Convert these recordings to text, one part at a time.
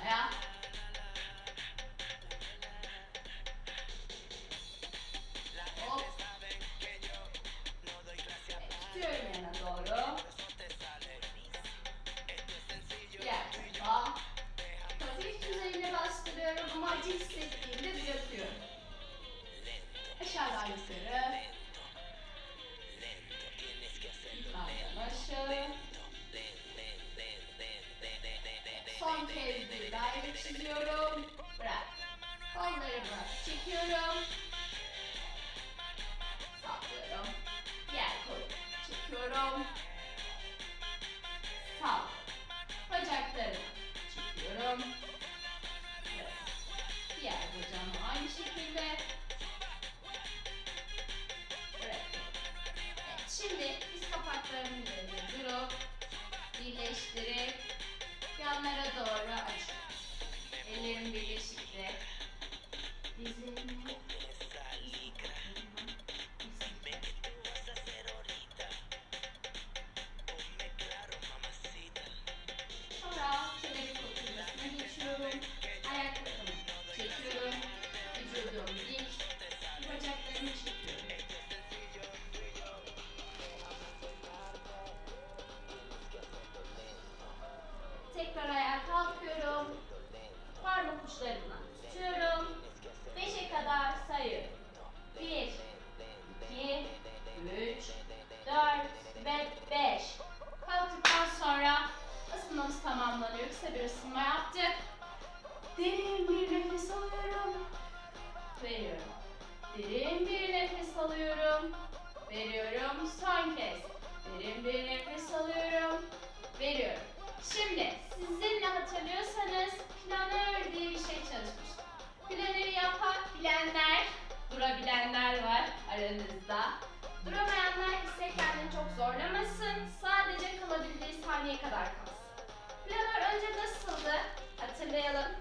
怎么样 Bırak. Çekiyorum. Saplıyorum. Diğer kolu çekiyorum. Parmak uçlarından tutuyorum. Beşe kadar sayıyorum. Bir, iki, üç, dört ve beş. Kalktıktan sonra ısınmamız tamamlanıyor. Kısa bir ısınma yaptık. Derin bir nefes alıyorum. Veriyorum. Derin bir nefes alıyorum. Veriyorum. Son kez. Derin bir nefes alıyorum. Veriyorum. Şimdi sizinle hatırlıyorsanız planör Hatırlayalım.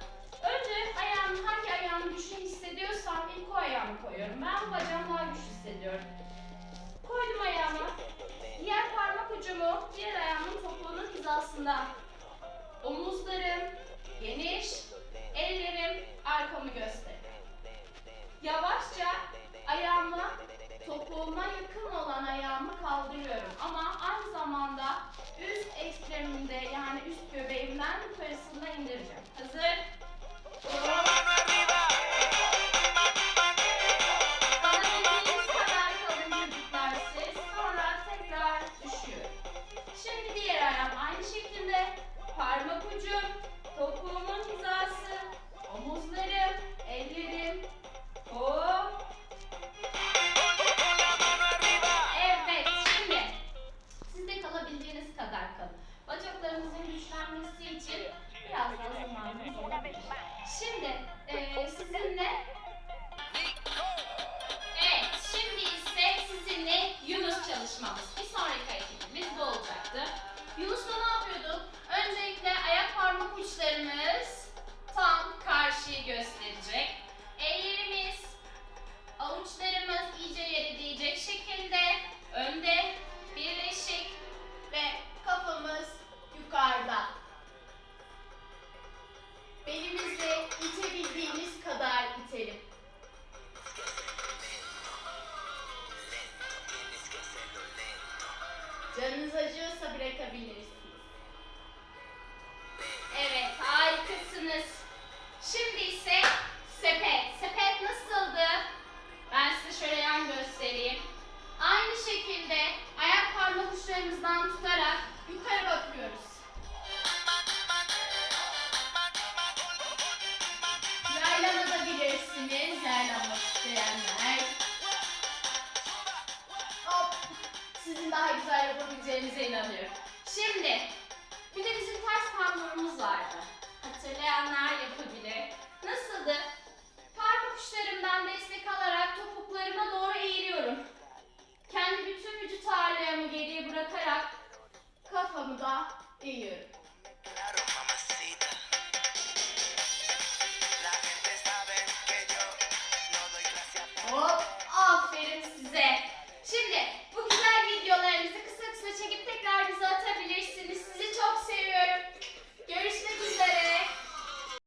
Önce ayağımı hangi ayağımı güçlü hissediyorsam ilk o ayağımı koyuyorum. Ben bu bacağımı daha güçlü hissediyorum. Koydum ayağımı. Diğer parmak ucumu diğer ayağımın topuğunun hizasında. Omuzlarım geniş, kalın. Bacaklarınızın güçlenmesi için biraz daha zamanınız olabilir. Şimdi eee, sizinle Evet, şimdi ise sizinle Yunus çalışmamız. Bir sonraki hareketimiz bu olacaktı. Yunus'ta ne Canınız acıyorsa bırakabilirsiniz. Evet, harikasınız. Daha güzel yapabileceğinize inanıyorum. Şimdi bir de bizim ters parmağımız vardı. Hatırlayanlar yapabilir. Nasıldı? Parmak uçlarımdan destek alarak topuklarıma doğru eğiliyorum. Kendi bütün vücut ağırlığımı geriye bırakarak kafamı da eğiyorum.